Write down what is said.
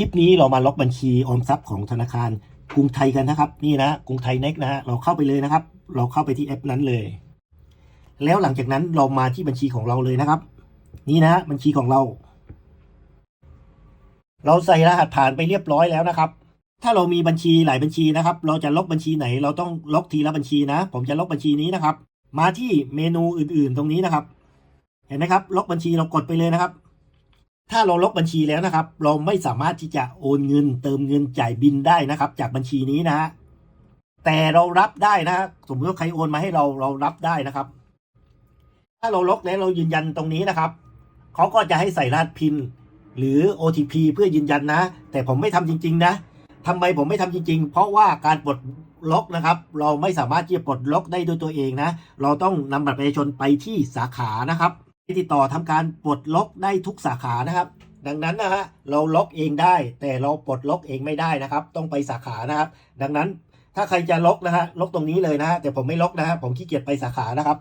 คลิปนี้เรามาล็อกบัญชีออมทรัพย์ของธนาคารกรุงไทยกันนะครับ นี่นะกรุงไทยเน็กนะฮะเราเข้าไปเลยนะครับ เราเข้าไปที่แอปนั้นเลย แล้วหลังจากนั้นเรามาที่บัญชีของเราเลยนะครับ นี่นะฮะบัญชีของเรา เราใส่รหัสผ่านไปเรียบร้อยแล้วนะครับ ถ้าเรามีบัญชีหลายบัญชีนะครับ เราจะล็อกบัญชีไหน เราต้องล็อกทีละบัญชีนะ ผมจะล็อกบัญชีนี้นะครับ มาที่เมนูอื่นๆ ตรงนี้นะครับ เห็นไหมครับ ล็อกบัญชีเรากดไปเลยนะครับ ถ้าเราล็อกบัญชีแล้วนะครับ เราไม่สามารถที่จะโอนเงิน เติมเงินจ่ายบินได้นะครับ จากบัญชีนี้นะฮะแต่เรารับได้นะสมมติว่าใครโอนมาให้เราเรารับได้นะครับ ถ้าเราล็อกแล้วเรายืนยันตรงนี้นะครับเขาก็จะให้ใส่รหัสพินหรือ OTP เพื่อยืนยันนะ แต่ผมไม่ทำจริง ๆ นะทำไมผมไม่ทำจริง ๆ เพราะว่าการปลดล็อกนะครับ เราไม่สามารถที่จะปลดล็อกได้ด้วยตัวเองนะ เราต้องนำบัตรประชาชนไปที่สาขานะครับ ติดต่อทำการปลดล็อกได้ทุกสาขานะครับ ดังนั้นนะฮะเราล็อกเองได้ แต่เราปลดล็อกเองไม่ได้นะครับ ต้องไปสาขานะครับ ดังนั้นถ้าใครจะล็อกนะฮะล็อกตรงนี้เลยนะฮะแต่ผมไม่ล็อกนะฮะผมขี้เกียจไปสาขานะครับ